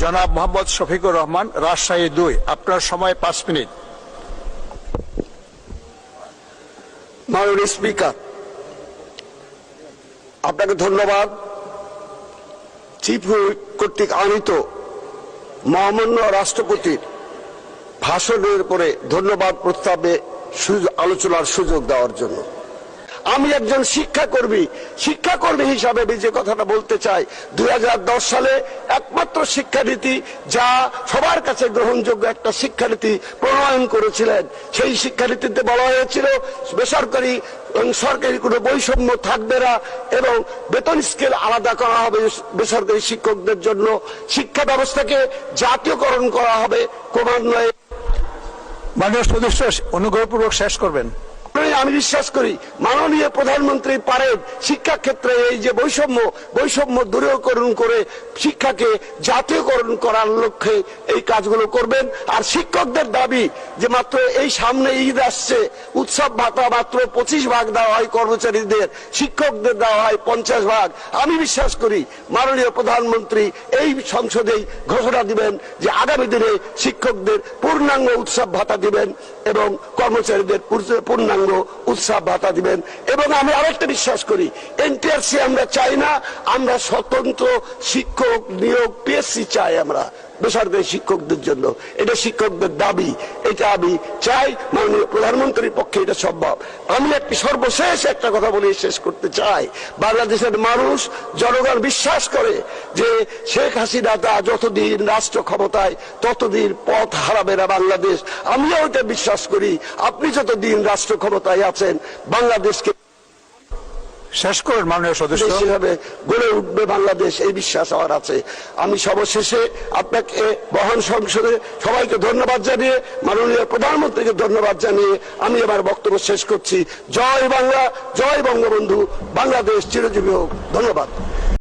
জনাব মোহাম্মদ শফিকুর রহমান, রাজশাহী দুই। আপনার সময় পাঁচ মিনিট। মাননীয় স্পিকার, আপনাকে ধন্যবাদ। চিফ কর্তৃক আনিত মহামান্য রাষ্ট্রপতির ভাষণের পরে ধন্যবাদ প্রস্তাবে আলোচনার সুযোগ দেওয়ার জন্য। আমি একজন শিক্ষাকর্মী। শিক্ষাকর্মী হিসাবে আমি যে কথাটা বলতে চাই, দুই হাজার দশ সালে একমাত্র শিক্ষানীতি যা সবার কাছে গ্রহণযোগ্য একটা শিক্ষানীতি প্রণয়ন করেছিলেন। সেই শিক্ষানীতিতে বলা হয়েছিল, বেসরকারি সরকারি কোনো বৈষম্য থাকবে না এবং বেতন স্কেল আলাদা করা হবে বেসরকারি শিক্ষকদের জন্য। শিক্ষা ব্যবস্থাকে জাতীয়করণ করা হবে ক্রমান্বয়ে। মাননীয় সদস্য, অনুগ্রহপূর্বক শেষ করবেন। আমি- আমি বিশ্বাস করি, মাননীয় প্রধানমন্ত্রী পারেন শিক্ষা ক্ষেত্রে এই যে বৈষম্য বৈষম্য দূরীকরণ করে শিক্ষাকে জাতীয়করণ করার লক্ষ্যে এই কাজগুলো করবেন। আর শিক্ষকদের দাবি যে মাত্র এই সামনে ঈদ আসছে, উৎসব ভাতা মাত্র পঁচিশ ভাগ দেওয়া হয় কর্মচারীদের, শিক্ষকদের দেওয়া হয় পঞ্চাশ ভাগ। আমি বিশ্বাস করি, মাননীয় প্রধানমন্ত্রী এই সংসদেই ঘোষণা দিবেন যে আগামী দিনে শিক্ষকদের পূর্ণাঙ্গ উৎসব ভাতা দিবেন এবং কর্মচারীদের পূর্ণাঙ্গ উৎসব ভাতা দিবেন। এবং আমি আরেকটা বিশ্বাস করি, এনটিআরসি আমরা চাই না, আমরা স্বতন্ত্র শিক্ষক নিয়োগ পিএসসি চাই আমরা। বেসরকারি শিক্ষকদের জন্য। এটা শিক্ষকদের দাবি, এটা আমি চাই মাননীয় প্রধানমন্ত্রীর পক্ষে এটা সম্ভব। আমি একটি সর্বশেষ একটা কথা বলে শেষ করতে চাই। বাংলাদেশের মানুষ, জনগণ বিশ্বাস করে যে শেখ হাসিনা তা যতদিন রাষ্ট্র ক্ষমতায়, ততদিন পথ হারাবে না বাংলাদেশ। আমিও এটা বিশ্বাস করি। আপনি যতদিন রাষ্ট্র ক্ষমতায় আছেন, বাংলাদেশকে শেষ করুন মাননীয় সদস্য। হিসাবে গড়ে উঠবে বাংলাদেশ, এই বিশ্বাস আমার আছে। আমি সর্বশেষে আপনাকে বহন সংসদে সবাইকে ধন্যবাদ জানিয়ে, মাননীয় প্রধানমন্ত্রীকে ধন্যবাদ জানিয়ে আমি এবার বক্তব্য শেষ করছি। জয় বাংলা, জয় বঙ্গবন্ধু, বাংলাদেশ চিরজীবী হোক। ধন্যবাদ।